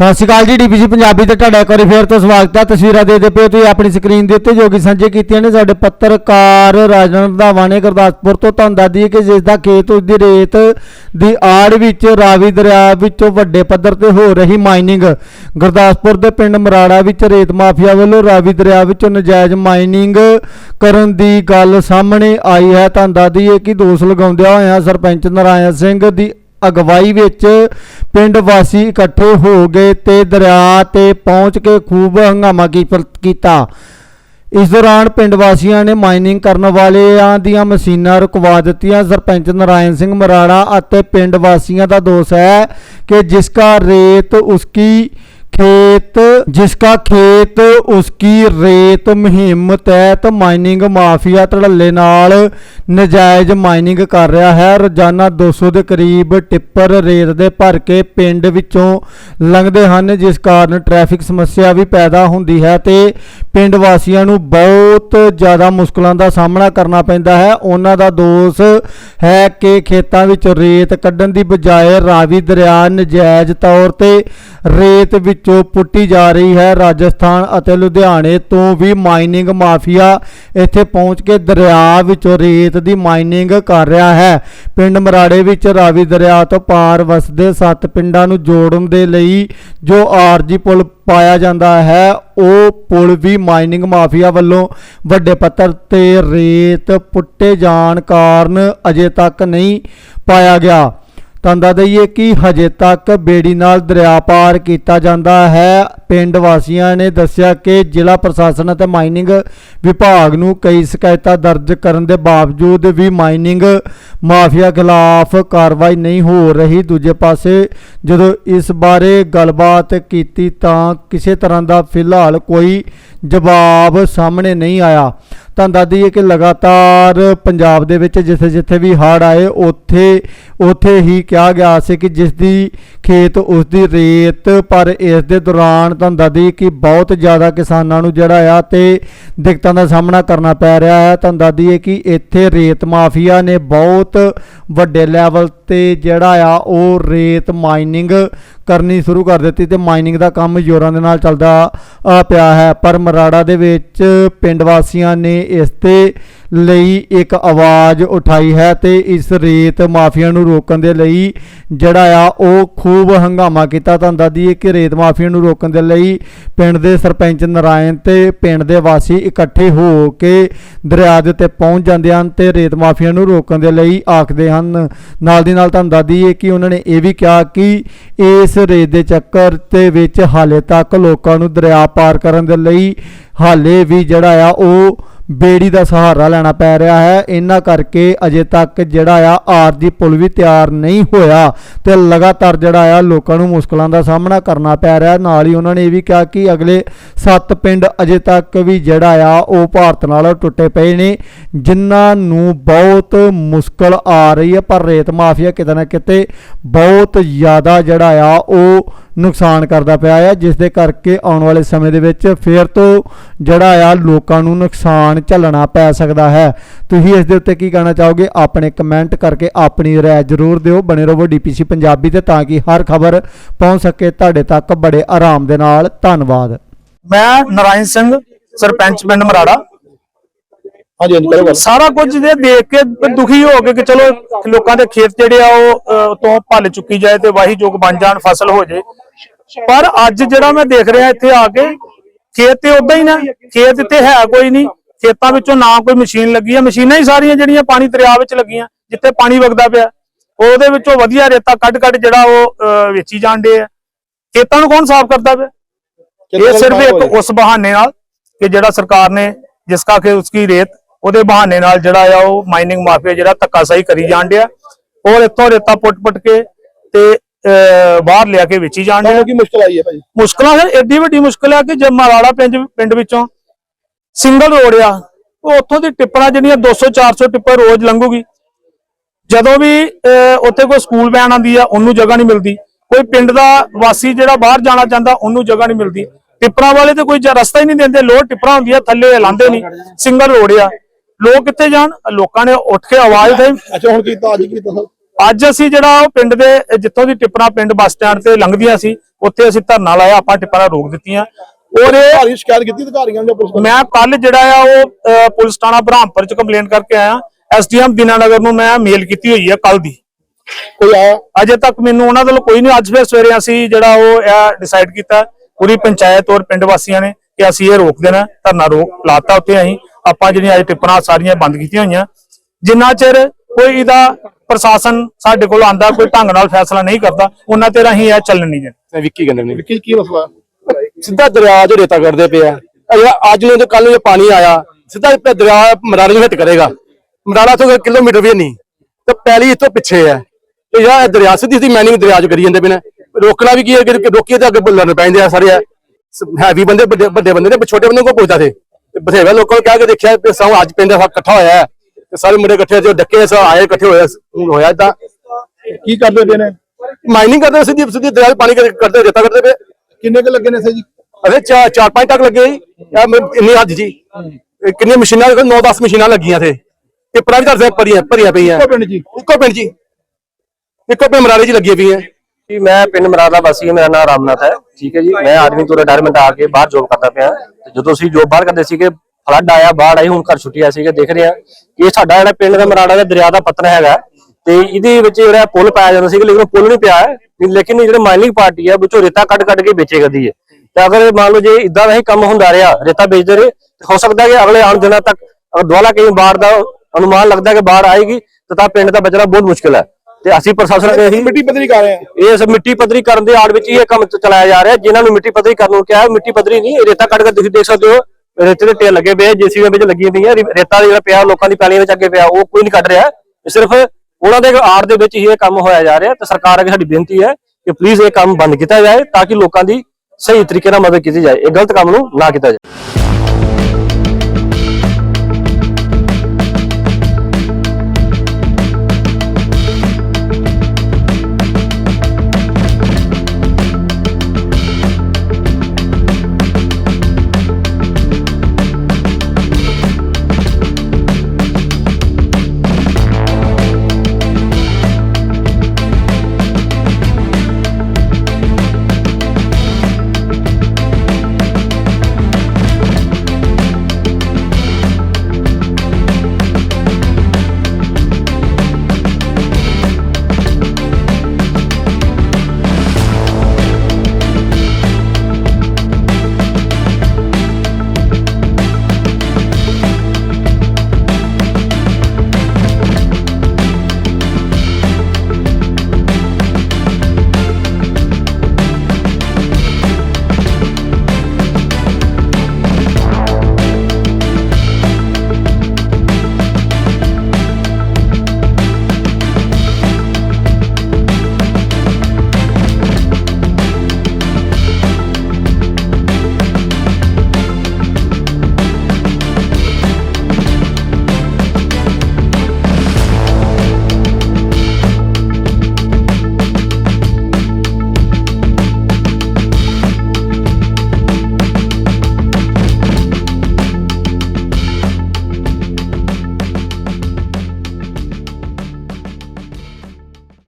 ਸਤਿ ਸ਼੍ਰੀ ਅਕਾਲ ਜੀ ਡੀਪੀਸੀ ਪੰਜਾਬੀ ਤੇ ਤੁਹਾਡਾ ਇੱਕ ਵਾਰੀ ਫੇਰ ਤੋਂ ਸਵਾਗਤ ਹੈ ਤਸਵੀਰਾਂ ਦੇ ਦੇ ਪਏ ਤੁਸੀਂ ਆਪਣੀ ਸਕਰੀਨ ਦੇ ਉੱਤੇ ਜੋ ਕਿ ਸਾਂਝੇ ਕੀਤੀਆਂ ਨੇ ਸਾਡੇ ਪੱਤਰਕਾਰ ਰਾਜਨ ਰੰਧਾਵਾ ਨੇ ਗੁਰਦਾਸਪੁਰ ਤੋਂ ਤੁਹਾਨੂੰ ਦੱਸ ਦਈਏ ਕਿ ਜਿਸ ਦਾ ਖੇਤ ਉਸ ਦੀ ਰੇਤ ਦੀ ਆੜ ਵਿੱਚ, ਰਾਵੀ ਦਰਿਆ ਵਿੱਚੋਂ ਵੱਡੇ ਪੱਧਰ ਤੇ ਹੋ ਰਹੀ ਮਾਈਨਿੰਗ ਗੁਰਦਾਸਪੁਰ ਦੇ ਪਿੰਡ ਮਰਾੜਾ ਵਿੱਚ ਰੇਤ ਮਾਫੀਆ ਵੱਲੋਂ ਰਾਵੀ ਦਰਿਆ ਵਿੱਚੋਂ ਨਜਾਇਜ਼ ਮਾਈਨਿੰਗ ਕਰਨ ਦੀ ਗੱਲ ਸਾਹਮਣੇ ਆਈ ਹੈ। ਤੁਹਾਨੂੰ ਦੱਸ ਦਈਏ ਕਿ ਦੋਸ਼ ਲਗਾਉਂਦਿਆਂ ਹੋਇਆਂ ਸਰਪੰਚ ਨਾਰਾਇਣ ਸਿੰਘ ਦੀ ਅਗਵਾਈ ਵਿੱਚ ਪਿੰਡ ਵਾਸੀ ਇਕੱਠੇ ਹੋ ਗਏ ਤੇ ਦਰਿਆ ਤੇ ਪਹੁੰਚ ਕੇ ਖੂਬ ਹੰਗਾਮਾ ਕੀ- ਕੀਤਾ। ਇਸ ਦੌਰਾਨ ਪਿੰਡ ਵਾਸੀਆਂ ਨੇ ਮਾਈਨਿੰਗ ਕਰਨ ਵਾਲਿਆਂ ਦੀਆਂ ਮਸ਼ੀਨਾਂ ਰੁਕਵਾ ਦਿੱਤੀਆਂ। ਸਰਪੰਚ ਨਾਰਾਇਣ ਸਿੰਘ ਮਰਾੜਾ ਅਤੇ ਪਿੰਡ ਵਾਸੀਆਂ ਦਾ ਦੋਸ਼ ਹੈ ਕਿ ਜਿਸ ਦਾ ਰੇਤ ਉਸकी खेत जिसका खेत उसकी रेत ਮੁਹਿੰਮ ਤਹਿਤ ਮਾਈਨਿੰਗ ਮਾਫੀਆ ਧੜੱਲੇ ਨਾਲ ਨਜਾਇਜ਼ ਮਾਈਨਿੰਗ ਕਰ ਰਿਹਾ ਹੈ ਰੋਜ਼ਾਨਾ 200 ਦੇ ਕਰੀਬ ਟਿੱਪਰ ਰੇਤ ਦੇ ਭਰ ਕੇ ਪਿੰਡ ਵਿੱਚੋਂ ਲੰਘਦੇ ਹਨ ਜਿਸ ਕਾਰਨ ਟ੍ਰੈਫਿਕ ਸਮੱਸਿਆ ਵੀ ਪੈਦਾ ਹੁੰਦੀ ਹੈ ਤੇ ਪਿੰਡ ਵਾਸੀਆਂ ਨੂੰ ਬਹੁਤ ਜ਼ਿਆਦਾ ਮੁਸ਼ਕਲਾਂ ਦਾ ਸਾਹਮਣਾ ਕਰਨਾ ਪੈਂਦਾ ਹੈ ਉਹਨਾਂ ਦਾ ਦੋਸ਼ ਹੈ ਕਿ ਖੇਤਾਂ ਵਿੱਚ ਰੇਤ ਕੱਢਣ ਦੀ ਬਜਾਏ ਰਾਵੀ ਦਰਿਆ ਨਜਾਇਜ਼ ਤੌਰ ਤੇ ਰੇਤ ਵਿੱਚੋਂ ਜੋ ਪੁੱਟੀ ਜਾ ਰਹੀ ਹੈ। ਰਾਜਸਥਾਨ ਅਤੇ ਲੁਧਿਆਣੇ ਤੋਂ ਵੀ ਮਾਈਨਿੰਗ ਮਾਫੀਆ ਇੱਥੇ ਪਹੁੰਚ ਕੇ ਦਰਿਆ ਵਿੱਚੋਂ ਰੇਤ ਦੀ ਮਾਈਨਿੰਗ ਕਰ ਰਿਹਾ ਹੈ। ਪਿੰਡ ਮਰਾੜੇ ਵਿੱਚ ਰਾਵੀ ਦਰਿਆ ਤੋਂ ਪਾਰ ਵਸਦੇ ਸੱਤ ਪਿੰਡਾਂ ਨੂੰ ਜੋੜਨ ਦੇ ਲਈ ਜੋ ਆਰਜੀ ਪੁਲ ਪਾਇਆ ਜਾਂਦਾ ਹੈ, ਉਹ ਪੁਲ ਵੀ ਮਾਈਨਿੰਗ ਮਾਫੀਆ ਵੱਲੋਂ ਵੱਡੇ ਪੱਧਰ ਤੇ ਰੇਤ ਪੁੱਟੇ ਜਾਣ ਕਾਰਨ ਅਜੇ ਤੱਕ ਨਹੀਂ ਪਾਇਆ ਗਿਆ। ਤੁਹਾਨੂੰ ਦੱਸ ਦਈਏ ਕਿ ਹਜੇ ਤੱਕ ਬੇੜੀ ਨਾਲ ਦਰਿਆ ਪਾਰ ਕੀਤਾ ਜਾਂਦਾ ਹੈ। ਪਿੰਡ ਵਾਸੀਆਂ ਨੇ ਦੱਸਿਆ ਕਿ ਜ਼ਿਲ੍ਹਾ ਪ੍ਰਸ਼ਾਸਨ ਅਤੇ ਮਾਈਨਿੰਗ ਵਿਭਾਗ ਨੂੰ ਕਈ ਸ਼ਿਕਾਇਤਾਂ ਦਰਜ ਕਰਨ ਦੇ ਬਾਵਜੂਦ ਵੀ ਮਾਈਨਿੰਗ ਮਾਫੀਆ ਖਿਲਾਫ ਕਾਰਵਾਈ ਨਹੀਂ ਹੋ ਰਹੀ। ਦੂਜੇ ਪਾਸੇ ਜਦੋਂ ਇਸ ਬਾਰੇ ਗੱਲਬਾਤ ਕੀਤੀ ਤਾਂ ਕਿਸੇ ਤਰ੍ਹਾਂ ਦਾ ਫਿਲਹਾਲ ਕੋਈ ਜਵਾਬ ਸਾਹਮਣੇ ਨਹੀਂ ਆਇਆ। ਤੁਹਾਨੂੰ ਦੱਸ ਦਈਏ ਕਿ ਲਗਾਤਾਰ ਪੰਜਾਬ ਦੇ ਵਿੱਚ ਜਿੱਥੇ ਜਿੱਥੇ ਵੀ ਹੜ੍ਹ ਆਏ, ਉੱਥੇ ਉੱਥੇ ਹੀ ਕਿਹਾ ਗਿਆ ਸੀ ਕਿ ਜਿਸ ਦੀ ਖੇਤ ਉਸ ਦੀ ਰੇਤ, ਪਰ ਇਸ ਦੇ ਦੌਰਾਨ ਤੁਹਾਨੂੰ ਦੱਸ ਦਈਏ ਕਿ ਬਹੁਤ ਜ਼ਿਆਦਾ ਕਿਸਾਨਾਂ ਨੂੰ ਜਿਹੜਾ ਆ ਤੇ ਦਿੱਕਤਾਂ ਦਾ ਸਾਹਮਣਾ ਕਰਨਾ ਪੈ ਰਿਹਾ ਹੈ। ਤੁਹਾਨੂੰ ਦੱਸ ਦਈਏ ਕਿ ਇੱਥੇ ਰੇਤ ਮਾਫੀਆ ਨੇ ਬਹੁਤ ਵੱਡੇ ਲੈਵਲ ਤੇ ਜਿਹੜਾ ਆ ਉਹ ਰੇਤ ਮਾਈਨਿੰਗ ਕਰਨੀ ਸ਼ੁਰੂ ਕਰ ਦਿੱਤੀ ਤੇ ਮਾਈਨਿੰਗ ਦਾ ਕੰਮ ਜ਼ੋਰਾਂ ਦੇ ਨਾਲ ਚੱਲਦਾ ਪਿਆ ਹੈ। ਪਰ ਮਰਾੜਾ ਦੇ ਵਿੱਚ ਪਿੰਡ ਵਾਸੀਆਂ ਨੇ ਇਸ ਤੇ ਲਈ ਇੱਕ ਆਵਾਜ਼ ਉਠਾਈ ਹੈ ਤੇ ਇਸ ਰੇਤ ਮਾਫੀਆ ਨੂੰ ਰੋਕਣ ਦੇ ਲਈ ਜਿਹੜਾ ਆ ਉਹ ਖੂਬ ਹੰਗਾਮਾ ਕੀਤਾ ਤੁਹਾਨੂੰ ਦੱਸ ਹੈ ਕਿ ਰੇਤ ਮਾਫੀਆ ਨੂੰ ਰੋਕਣ ਦੇ ਲਈ ਪਿੰਡ ਦੇ ਸਰਪੰਚ ਨਰਾਇਣ ਤੇ ਪਿੰਡ ਦੇ ਵਾਸੀ ਇਕੱਠੇ ਹੋ ਕੇ ਦਰਿਆ ਦੇ ਉੱਤੇ ਪਹੁੰਚ ਜਾਂਦੇ ਹਨ ਤੇ ਰੇਤ ਮਾਫੀਆ ਨੂੰ ਰੋਕਣ ਦੇ ਲਈ ਆਖਦੇ ਹਨ। ਨਾਲ ਦੀ ਨਾਲ ਤੁਹਾਨੂੰ ਦੱਸਦੀ ਹੈ ਕਿ ਉਹਨਾਂ ਨੇ ਇਹ ਵੀ ਕਿਹਾ ਕਿ ਇਸ ਰੇਤ ਦੇ ਚੱਕਰ ਦੇ ਵਿੱਚ ਹਾਲੇ ਤੱਕ ਲੋਕਾਂ ਨੂੰ ਦਰਿਆ ਪਾਰ ਕਰਨ ਦੇ ਲਈ ਹਾਲੇ ਵੀ ਜਿਹੜਾ ਆ ਉਹ ਬੇੜੀ ਦਾ ਸਹਾਰਾ ਲੈਣਾ ਪੈ ਰਿਹਾ ਹੈ। ਇਹਨਾਂ ਕਰਕੇ ਅਜੇ ਤੱਕ ਜਿਹੜਾ ਆ ਆਰਜੀ ਪੁਲ ਵੀ ਤਿਆਰ ਨਹੀਂ ਹੋਇਆ ਤੇ ਲਗਾਤਾਰ ਜਿਹੜਾ ਆ, ਲੋਕਾਂ ਨੂੰ ਮੁਸ਼ਕਲਾਂ ਦਾ ਸਾਹਮਣਾ ਕਰਨਾ ਪੈ ਰਿਹਾ। ਨਾਲ ਹੀ ਉਹਨਾਂ ਨੇ ਇਹ ਵੀ ਕਿਹਾ ਕਿ ਅਗਲੇ 7 ਪਿੰਡ ਅਜੇ ਤੱਕ ਵੀ ਜਿਹੜਾ ਆ, ਉਹ ਭਾਰਤ ਨਾਲ ਟੁੱਟੇ ਪਏ ਨੇ, ਜਿਨ੍ਹਾਂ ਨੂੰ ਬਹੁਤ ਮੁਸ਼ਕਲ ਆ ਰਹੀ ਹੈ। ਪਰ ਰੇਤ ਮਾਫੀਆ ਕਿਤੇ ਨਾ ਕਿਤੇ ਬਹੁਤ ਜ਼ਿਆਦਾ ਜਿਹੜਾ ਆ, ਉਹ ਨੁਕਸਾਨ ਕਰਦਾ ਪਿਆ ਆ, ਜਿਸ ਦੇ ਕਰਕੇ ਆਉਣ ਵਾਲੇ ਸਮੇਂ ਦੇ ਵਿੱਚ ਫੇਰ ਤੋਂ ਜਿਹੜਾ ਆ ਲੋਕਾਂ ਨੂੰ ਨੁਕਸਾਨ ਝੱਲਣਾ ਪੈ ਸਕਦਾ ਹੈ। ਤੁਸੀਂ ਇਸ ਦੇ ਉੱਤੇ ਕੀ ਕਹਿਣਾ ਚਾਹੋਗੇ? ਆਪਣੇ ਕਮੈਂਟ ਕਰਕੇ ਆਪਣੀ ਰਾਏ ਜ਼ਰੂਰ ਦਿਓ। ਬਣੇ ਰਹੋ ਡੀਪੀਸੀ ਪੰਜਾਬੀ ਤੇ ਤਾਂ ਕਿ ਹਰ ਖਬਰ ਪਹੁੰਚ ਸਕੇ। ਤੁਹਾਡੇ ਤੱਕ ਬੜੇ ਆਰਾਮ ਦੇ ਨਾਲ। ਧੰਨਵਾਦ। ਮੈਂ ਨਰਾਇਣ ਸਿੰਘ, ਸਰਪੰਚ ਪਿੰਡ ਮਰਾੜਾ। ਹਾਂਜੀ ਹਾਂਜੀ ਕਰੋ ਗੱਲ। ਸਾਰਾ ਕੁਝ ਇਹ ਦੇਖ ਕੇ ਦੁਖੀ ਹੋ ਕੇ ਕਿ ਚਲੋ ਲੋਕਾਂ ਦੇ ਖੇਤ ਜਿਹੜੇ ਆ ਉਹ ਤੋਂ ਭੱਲ ਚੁੱਕੀ ਜਾਏ ਤੇ ਵਾਹੀ ਜੋਗ ਬਣ ਜਾਣ ਫਸਲ ਹੋ ਜੇ। ਪਰ ਅੱਜ ਜਿਹੜਾ ਮੈਂ ਦੇਖ ਰਿਹਾ ਇੱਥੇ ਆ ਕੇ ਖੇਤ ਤੇ ਉਦਾਂ ਹੀ ਨਾ ਖੇਤ ਤੇ ਹੈ ਕੋਈ ਨਹੀਂ। ਖੇਤਾਂ ਵਿੱਚੋਂ ਨਾ ਕੋਈ ਮਸ਼ੀਨ ਲੱਗੀ ਹੈ ਮਸ਼ੀਨਾਂ ਹੀ ਸਾਰੀਆਂ ਜਿਹੜੀਆਂ ਪਾਣੀ ਦਰਿਆ ਵਿੱਚ ਲੱਗੀਆਂ ਜਿੱਥੇ ਪਾਣੀ ਵਗਦਾ ਪਿਆ। ਉਹਦੇ ਵਿੱਚੋਂ ਵਧੀਆ ਰੇਤਾ ਕੱਢ ਕੱਢ ਜਿਹੜਾ ਉਹ ਵੇਚੀ ਜਾਂਦੇ ਆ। ਖੇਤਾਂ ਨੂੰ ਕੌਣ ਸਾਫ਼ ਕਰਦਾ ਪਿਆ? ਇਹ ਸਿਰਫ ਇੱਕ ਉਸ ਬਹਾਨੇ ਨਾਲ ਕਿ ਜਿਹੜਾ ਸਰਕਾਰ ਨੇ ਜਿਸ ਕਾ ਕਿ ਉਸकी ਰੇਤ ਉਹਦੇ ਬਹਾਨੇ ਨਾਲ ਜਿਹੜਾ ਆ ਉਹ ਮਾਈਨਿੰਗ ਮਾਫੀਆ ਜਿਹੜਾ ਧੱਕਾਸ਼ਾਹੀ ਕਰੀ ਜਾਣ ਡਿਆ। ਔਰ ਇੱਥੋਂ ਰੇਤਾ ਪੁੱਟ-ਪੁੱਟ ਕੇ ਤੇ ਬਾਹਰ ਲਿਆ ਕੇ ਵੇਚੀ ਜਾਣ ਡਿਆ। ਕੀ ਮੁਸ਼ਕਲ ਆਈ ਹੈ ਭਾਜੀ? ਮੁਸ਼ਕਲਾਂ ਸਰ ਏਡੀ ਵੱਡੀ ਮੁਸ਼ਕਲ ਆ ਕਿ ਜੇ ਮਾਰਾੜਾ ਪਿੰਡ ਪਿੰਡ ਵਿੱਚੋਂ ਸਿੰਗਲ ਰੋਡ ਆ ਉਹ ਉੱਥੋਂ ਦੀ ਟਿੱਪਰਾਂ ਜਿਹੜੀਆਂ 200 400 ਟਿੱਪਰ ਰੋਜ਼ ਲੰਘੂਗੀ। ਜਦੋਂ ਵੀ ਉੱਥੇ ਕੋਈ ਸਕੂਲ ਵੈਨ ਆਂਦੀ ਆ ਉਹਨੂੰ ਜਗ੍ਹਾ ਨਹੀਂ ਮਿਲਦੀ। ਕੋਈ ਪਿੰਡ ਦਾ ਵਾਸੀ ਜਿਹੜਾ ਬਾਹਰ ਜਾਣਾ ਚਾਹੁੰਦਾ ਉਹਨੂੰ ਜਗ੍ਹਾ ਨਹੀਂ ਮਿਲਦੀ। ਟਿੱਪਰਾਂ ਵਾਲੇ ਤੇ ਕੋਈ ਰਸਤਾ ਹੀ ਨਹੀਂ ਦਿੰਦੇ ਲੋਡ ਟਿੱਪਰਾਂ ਹੁੰਦੀਆਂ ਥੱਲੇ ਲਾਂਦੇ ਨਹੀਂ। ਸਿੰਗਲ ਰੋਡ ਆ। ਲੋਕ ਕਿੱਥੇ ਜਾਣ? ਲੋਕਾਂ ਨੇ ਉੱਠ ਕੇ ਆਵਾਜ਼ ਉਠਾਈ ਅੱਛਾ ਹੁਣ ਕੀਤਾ ਅੱਜ ਕੀਤਾ ਸਰ? ਅੱਜ ਅਸੀਂ ਜਿਹੜਾ ਉਹ ਪਿੰਡ ਦੇ ਜਿੱਥੋਂ ਦੀ ਟਿੱਪਣਾ ਪਿੰਡ ਬੱਸ ਸਟੈਂਡ ਤੇ ਲੰਘਦੀਆਂ ਸੀ ਉੱਥੇ ਅਸੀਂ ਧਰਨਾ ਲਾਇਆ ਆਪਾਂ ਟਿੱਪਣਾ ਰੋਕ ਦਿੱਤੀਆਂ। ਔਰ ਇਹ ਸ਼ਿਕਾਇਤ ਕੀਤੀ ਅਧਿਕਾਰੀਆਂ ਨੇ ਪੁਲਿਸ ਮੈਂ ਕੱਲ ਜਿਹੜਾ ਆ ਉਹ ਪੁਲਿਸ ਥਾਣਾ ਬ੍ਰਹਮਪੁਰ ਚ ਕੰਪਲੇਂਟ ਕਰਕੇ ਆਇਆ। ਐਸਡੀਐਮ ਦੀਨਾਨਗਰ ਨੂੰ ਮੈਂ ਮੇਲ ਕੀਤੀ ਹੋਈ ਹੈ ਕੱਲ ਦੀ। ਕੋਈ ਆਇਆ? ਅਜੇ ਤੱਕ ਮੈਨੂੰ ਉਹਨਾਂ ਵੱਲੋਂ ਕੋਈ ਨਹੀਂ ਅੱਜ ਫਿਰ ਸਵੇਰੇ ਅਸੀਂ ਜਿਹੜਾ ਉਹ ਡਿਸਾਈਡ ਕੀਤਾ। ਪੂਰੀ ਪੰਚਾਇਤ ਔਰ ਪਿੰਡ ਵਾਸੀਆਂ ਨੇ ਕਿ ਅਸੀਂ ਇਹ ਰੋਕ ਦੇਣਾ ਧਰਨਾ ਰੋਕ ਲਾਤਾ ਉੱਤੇ ਅਸੀਂ। ਆਪਾਂ ਜਿਹੜੀਆਂ ਅੱਜ ਟਿੱਪਣਾ ਸਾਰੀਆਂ ਬੰਦ ਕੀਤੀਆਂ ਹੋਈਆਂ। ਜਿੰਨਾ ਚਿਰ ਕੋਈ ਇਹਦਾ ਪ੍ਰਸ਼ਾਸਨ ਸਾਡੇ ਕੋਲ ਆਂਦਾ ਕੋਈ ਢੰਗ ਨਾਲ ਫੈਸਲਾ ਨਹੀਂ ਕਰਦਾ ਉਹਨਾਂ ਚਿਰ ਅਸੀਂ ਇਹ ਚੱਲਣ ਨਹੀਂ ਦੇਣਾ। ਵਿੱਕੀ ਕਹਿੰਦੇ ਨੇ ਕੀ ਕੀ ਮਸਲਾ? ਸਿੱਧਾ ਦਰਿਆ 'ਚ ਰੇਤਾ ਕੱਢਦੇ ਪਏ ਆ। ਇਹ ਜਿਹੜਾ ਅੱਜ ਨੂੰ ਤੇ ਕੱਲ ਨੂੰ ਜੇ ਪਾਣੀ ਆਇਆ ਸਿੱਧਾ ਇਹ ਦਰਿਆ ਮਰਾਲੇ ਨੂੰ ਹਿੱਟ ਕਰੇਗਾ। ਮਰਾਲਾ ਤੋਂ ਕਿਲੋਮੀਟਰ ਵੀ ਨਹੀਂ। ਤੇ ਪਹਿਲੀ ਇਤੋਂ ਪਿੱਛੇ ਹੈ ਤੇ ਜਿਹੜਾ ਇਹ ਦਰਿਆ ਸਿੱਧੀ ਸਿੱਧੀ ਮੈਨਿੰਗ ਦਰਿਆ 'ਚ ਕਰੀ ਜਾਂਦੇ ਪਏ ਨੇ। ਰੋਕਣਾ ਵੀ ਕੀ ਹੈ ਕਿ ਰੋਕੀਏ ਤੇ ਅੱਗੇ ਲੜਨ ਪੈਂਦੇ ਆ ਸਾਰੇ। ਹੈਵੀ ਬੰਦੇ ਵੱਡੇ ਵੱਡੇ ਬੰਦੇ ਨੇ ਛੋਟੇ ਬੰਦੇ ਕੋਈ ਪੁੱਛਦਾ ਥੇ ਤੇ ਬਥੇਰੇ ਲੋਕਾਂ ਨੇ ਕਹਿ ਕੇ ਦੇਖਿਆ ਕਿ ਸਭ ਅੱਜ ਪਿੰਡ ਸਭ ਇਕੱਠਾ ਹੋਇਆ ਹੈ ਤੇ ਸਾਰੇ ਮੁੰਡੇ ਇਕੱਠੇ ਤੇ ਡੱਕੇ ਸਭ ਆਏ ਇਕੱਠੇ ਹੋਏ ਹੁਣ ਹੋਇਆ ਇਦਾਂ ਕੀ ਕਰਦੇ ਪਏ ਨੇ ਮਾਈਨਿੰਗ ਕਰਦੇ ਸਿੱਧੀ ਸਿੱਧੀ ਦਰਿਆ 'ਚ ਪਾਣੀ ਕੱਢ- ਕੱਢਦੇ ਰੇਤਾ ਕੱਢਦੇ ਪਏ ਕਿੰਨੇ ਕੁ ਲੱਗੇ ਨੇ ਇੱਥੇ ਜੀ ਅਰੇ ਚਾਰ ਚਾਰ ਪੰਜ ਤੱਕ ਲੱਗੇ ਜੀ ਇਹ ਮ- ਇੰਨੀ ਹੱਦ ਜੀ ਇਹ ਕਿੰਨੀਆਂ ਮਸ਼ੀਨਾਂ ਦੇਖੋ 9-10 ਮਸ਼ੀਨਾਂ ਲੱਗੀਆਂ ਤੇ ਟਿੱਪਰਾਂ ਵੀ ਧਰਦੇ ਭਰੀਆਂ ਭਰੀਆਂ ਪਈਆਂ ਇੱਕੋ ਪਿੰਡ ਜੀ ਇੱਕੋ ਪਿੰਡ ਜੀ ਇੱਕੋ ਪਿੰਡ ਮਰਾਲੇ ਜੀ, ਮੈਂ ਪਿੰਡ ਮਰਾਦਾ ਵਾਸੀ ਹਾਂ, ਮੇਰਾ ਨਾਮ ਰਾਮਨਾਥ ਹੈ। ਠੀਕ ਹੈ ਜੀ, ਮੈਂ ਆਰਮੀ ਤੋਂ ਰਿਟਾਇਰਮੈਂਟ ਆ ਕੇ ਬਾਹਰ ਜੋਬ ਕਰਦਾ ਪਿਆ। ਤੇ ਜਦੋਂ ਅਸੀਂ ਜੋਬ ਬਾਹਰ ਕਰਦੇ ਸੀਗੇ ਫਲੱਡ ਆਇਆ, ਬਾੜ ਆਈ, ਹੁਣ ਘਰ ਛੁੱਟੀ ਸੀਗੇ ਦੇਖ ਰਹੇ ਆ ਇਹ ਸਾਡਾ ਜਿਹੜਾ ਪਿੰਡ ਦਾ ਮਰਾੜਾ ਦਾ ਦਰਿਆ ਦਾ ਪੱਤਨ ਹੈਗਾ। ਤੇ ਇਹਦੇ ਵਿੱਚ ਜਿਹੜਾ ਪੁਲ ਪਾਇਆ ਜਾਂਦਾ ਸੀਗਾ, ਲੇਕਿਨ ਪੁਲ ਨਹੀਂ ਪਿਆ ਹੈ। ਲੇਕਿਨ ਇਹ ਜਿਹੜੇ ਮਾਈਨਿੰਗ ਪਾਰਟੀ ਹੈ ਵਿੱਚੋਂ ਰੇਤਾ ਕੱਢ ਕੱਢ ਕੇ ਵੇਚੇ ਕਰਦੀ ਹੈ। ਤੇ ਅਗਰ ਮੰਨ ਲਓ ਜੇ ਇਦਾਂ ਦਾ ਹੀ ਕੰਮ ਹੁੰਦਾ ਰਿਹਾ, ਰੇਤਾ ਵੇਚਦੇ ਰਹੇ, ਤੇ ਹੋ ਸਕਦਾ ਕਿ ਅਗਲੇ ਆਉਣ ਦਿਨਾਂ ਤੱਕ ਦੁਆਲਾ ਕਈ ਬਾੜ ਦਾ ਅਨੁਮਾਨ ਲੱਗਦਾ ਕਿ ਬਾੜ ਆਏਗੀ, ਤਾਂ ਤਾਂ ਪਿੰਡ ਦਾ ਬਚਣਾ ਬਹੁਤ ਮੁਸ਼ਕਿਲ ਹੈ। ਤੇ ਅਸੀਂ ਪ੍ਰਸ਼ਾਸਨ ਅੱਗੇ ਇਹੀ ਮਿੱਟੀ ਪੱਧਰੀ ਕਰ ਰਹੇ ਆ ਇਹ ਸਭ ਮਿੱਟੀ ਪੱਧਰੀ ਕਰਨ ਦੇ ਆੜ ਵਿੱਚ ਹੀ ਇਹ ਕੰਮ ਚਲਾਇਆ ਜਾ ਰਿਹਾ। ਜਿਨ੍ਹਾਂ ਨੂੰ ਮਿੱਟੀ ਪੱਧਰੀ ਕਰਨ ਨੂੰ ਕਿਹਾ ਹੈ, ਮਿੱਟੀ ਪੱਧਰੀ ਨਹੀਂ ਰੇਤਾ ਕੱਢ ਕੇ ਤੁਸੀਂ ਦੇਖ ਸਕਦੇ ਹੋ। ਰੇਤੇ ਦੇ ਢੇਰ ਲੱਗੇ ਪਏ ਜੀਸੀਬੀ ਵਿੱਚ ਲੱਗੀਆਂ ਪਈਆਂ। ਰੇਤਾ ਜਿਹੜਾ ਪਿਆ ਲੋਕਾਂ ਦੀ ਪੈਲੀਆਂ ਵਿੱਚ ਅੱਗੇ ਪਿਆ ਉਹ ਕੋਈ ਨਹੀਂ ਕੱਢ ਰਿਹਾ। ਸਿਰਫ ਉਹਨਾਂ ਦੇ ਆੜ ਦੇ ਵਿੱਚ ਹੀ ਇਹ ਕੰਮ ਹੋਇਆ ਜਾ ਰਿਹਾ ਤੇ ਸਰਕਾਰ ਅੱਗੇ ਸਾਡੀ ਬੇਨਤੀ ਹੈ ਕਿ ਪਲੀਜ਼ ਇਹ ਕੰਮ ਬੰਦ ਕੀਤਾ ਜਾਏ ਤਾਂ ਕਿ ਲੋਕਾਂ ਦੀ ਸਹੀ ਤਰੀਕੇ ਨਾਲ ਮਦਦ ਕੀਤੀ ਜਾਏ। ਇਹ ਗਲਤ ਕੰਮ ਨੂੰ ਨਾ ਕੀਤਾ ਜਾਏ।